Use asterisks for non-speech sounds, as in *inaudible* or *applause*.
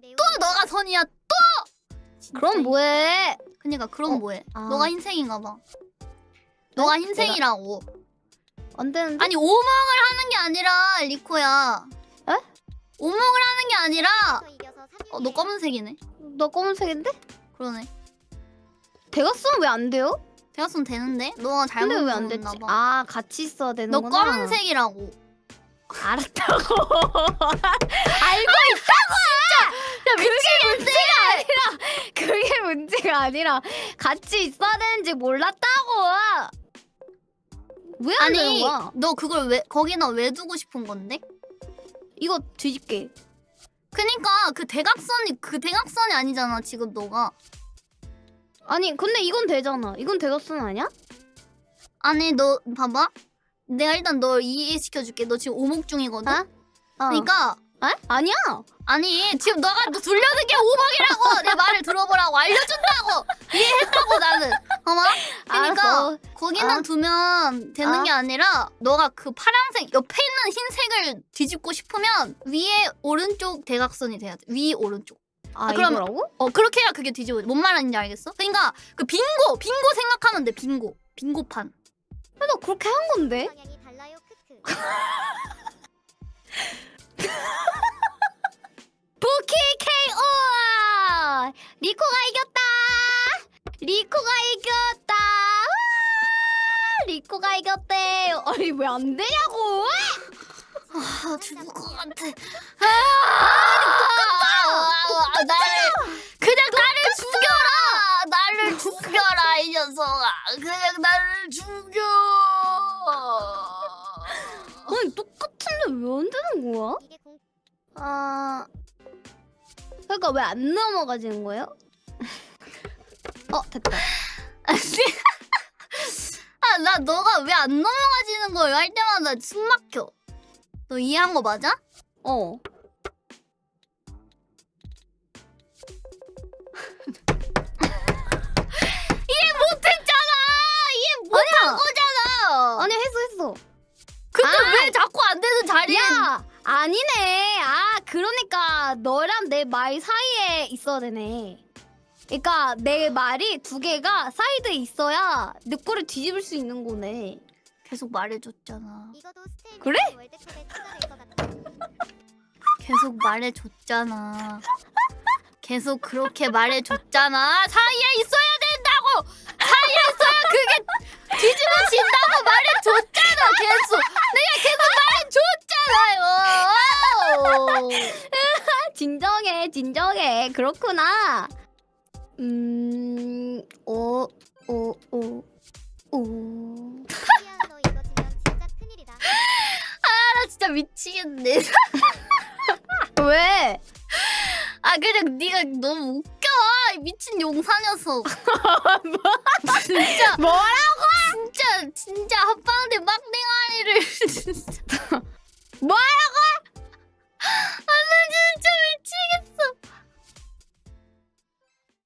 또 너가 선이야 또. 그럼 뭐해? 그니까 그럼 어, 뭐해? 아. 너가 흰색인가 봐. 너가 흰색이라고. 안 되는데? 아니 오목을 하는 게 아니라 리코야. 에? 오목을 하는 게 아니라 어, 너 검은색이네. 너 검은색인데? 그러네. 대각선 왜안 돼요? 대각선 되는데? 너가 잘못 근데 왜 안 됐지? 봐. 아 같이 있어야 너 되는구나. 검은색이라고. 알았다고. *laughs* 알고 있다고. 진짜. 그게 문제가 아니라 그게 문제가 아니라 같이 있어야 되는지 몰랐다고. 왜 안 되는 아니 거야? 너 그걸 왜 거기다 왜 두고 싶은 건데? 이거 뒤집게. 그니까 그 대각선이 그 대각선이 아니잖아 지금 너가. 아니 근데 이건 되잖아. 이건 대각선 아니야? 아니 너 봐봐. 내가 일단 널 이해시켜줄게. 너 지금 오목 중이거든. 어? 어. 그러니까 에? 아니야. 아니 지금 너가 너 돌려는 게 오목이라고 내 말을 들어보라고 알려준다고 이해했다고 나는 어머 그러니까 알았어. 거기는 어? 두면 되는 어? 게 아니라 너가 그 파란색 옆에 있는 흰색을 뒤집고 싶으면 위에 오른쪽 대각선이 돼야 돼 위 오른쪽 아, 아, 그럼- 이거라고? 어 그렇게 해야 그게 뒤집어져 뭔 말하는지 알겠어? 그러니까 그 빙고 빙고 생각하면 돼 빙고 빙고판 아, 나 그렇게 한 건데. 방향이 달라요. 크크. 부키 KO! 리코가 이겼다! 리코가 이겼다! 와! 리코가 이겼대! 아니 왜 안 되냐고! 아 죽을 것 같아 아, 나를 그냥 나를 죽여라 나를 녀석아 그냥 나를 죽여 아니 똑같은데 왜 안 되는 거야? 아... 그러니까 왜 안 넘어가지는 거예요? *laughs* 어 됐다 *laughs* 아 나 너가 왜 안 넘어가지는 거야 할 때마다 숨 막혀 너 이해한 거 맞아? 어 아니네 아 그러니까 너랑 내 말 사이에 있어야 되네 그러니까 내 말이 두 개가 사이드에 있어야 내 거를 뒤집을 수 있는 거네 계속 말해줬잖아 그래? 같아. 계속 말해줬잖아. 계속 그렇게 말해줬잖아. 사이에 있어야 된다고. 사이에 있어야 그게 뒤집어진다고 말해줬잖아. 계속 내가 계속 말해줬잖아요. 진정해 진정해 그렇구나 음, 음오 오 오 오 미안 너 이거 지면 진짜 큰일이다. 나 진짜 미치겠네. *laughs* 왜? 아 그냥 네가 너무 웃겨. 이 미친 용사 녀석. 진짜 뭐라? 진짜 진짜 합방대 막대가리를 *laughs* 진짜.